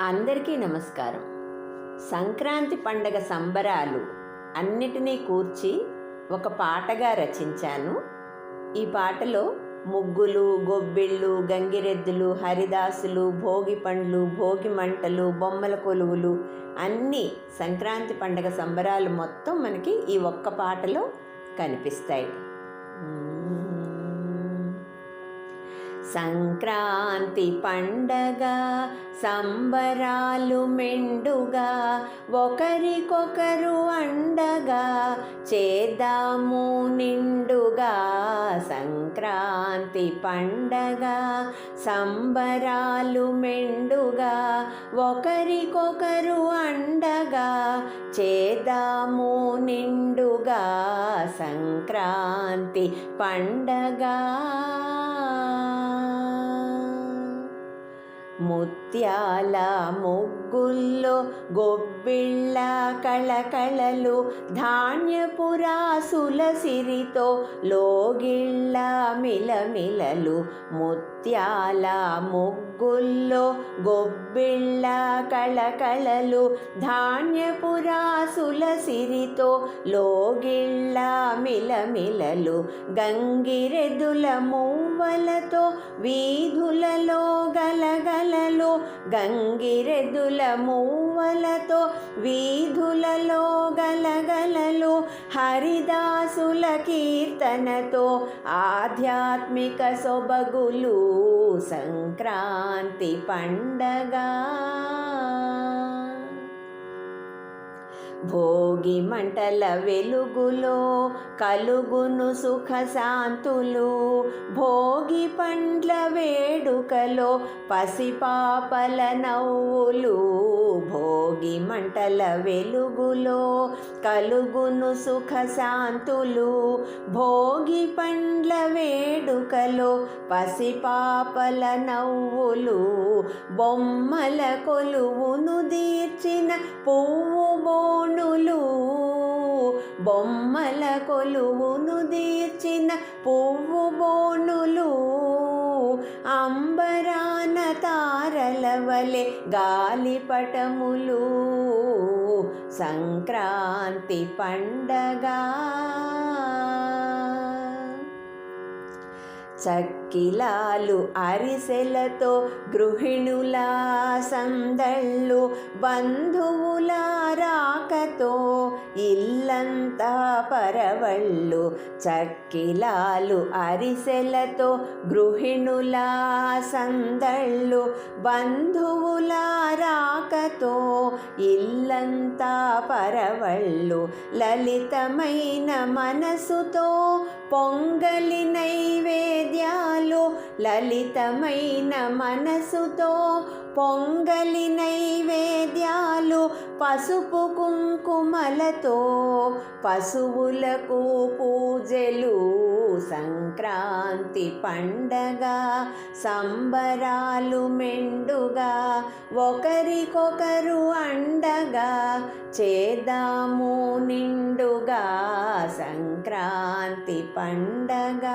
అందరికీ నమస్కారం. సంక్రాంతి పండగ సంబరాలు అన్నిటినీ కూర్చి ఒక పాటగా రచించాను. ఈ పాటలో ముగ్గులు గొబ్బిళ్ళు గంగిరెద్దులు హరిదాసులు భోగి పండ్లు భోగి మంటలు బొమ్మల కొలువులు అన్నీ సంక్రాంతి పండగ సంబరాలు మొత్తం మనకి ఈ ఒక్క పాటలో కనిపిస్తాయి. సంక్రాంతి పండగ సంబరాలు మెండుగా ఒకరికొకరు అండగా చేద్దాము నిండుగా. సంక్రాంతి పండగ సంబరాలు మెండుగా ఒకరికొకరు అండగా చేదాము నిండుగా సంక్రాంతి పండగ. ముత్యాల ముగ్గుల్లో గొబ్బిళ్ళ కళకళలు ధాన్యపురాసుల సిరితో లోగిళ్ళ మిలమిలలు ముత్యాల ముగ్గుల్లో గొబ్బిళ్ళ కళకళలు ధాన్యపురాసుల సిరితో లోగిళ్ళ మిలమిలలు గంగిరెదుల మూవలతో వీధులలో గలగల గలగలలు గంగిరెదుల మూవలతో వీధులలో గలగలలు హరిదాసుల కీర్తనతో ఆధ్యాత్మిక సొబగులు సంక్రాంతి పండగ. భోగి మంటల వెలుగులో కలుగును సుఖ శాంతులు భోగి పండ్ల వే వేడుకలో పసిపాపల నవ్వులు భోగి మంటల వెలుగులో కలుగును సుఖ శాంతులు. భోగి పండ్ల వేడుకలో పసిపాపల నవ్వులు బొమ్మల కొలువును దీర్చిన పువ్వు బోనులు. బొమ్మల కొలువును దీర్చిన పువ్వు బోనులు. వలె గాలిపటములు సంక్రాంతి పండగ. చక్కిలాలు అరిసెలతో గృహిణుల సందళ్ళు బంధువుల రాకతో ఇల్లంతా పరవళ్ళు చక్కిలాలు అరిసెలతో గృహిణుల సందళ్ళు బంధువుల రాకతో ఇల్లంతా పరవళ్ళు లలితమైన మనసుతో పొంగలి నైవేద్యాలు లలితమైన మనసుతో పొంగలి నైవేద్యాలు పసుపు కుంకు కుంకుమలతో పశువులకు పూజలు. సంక్రాంతి పండగ సంబరాలు మెండుగా. ఒకరికొకరు అండగా చేద్దాము నిండుగా. సంక్రాంతి పండగ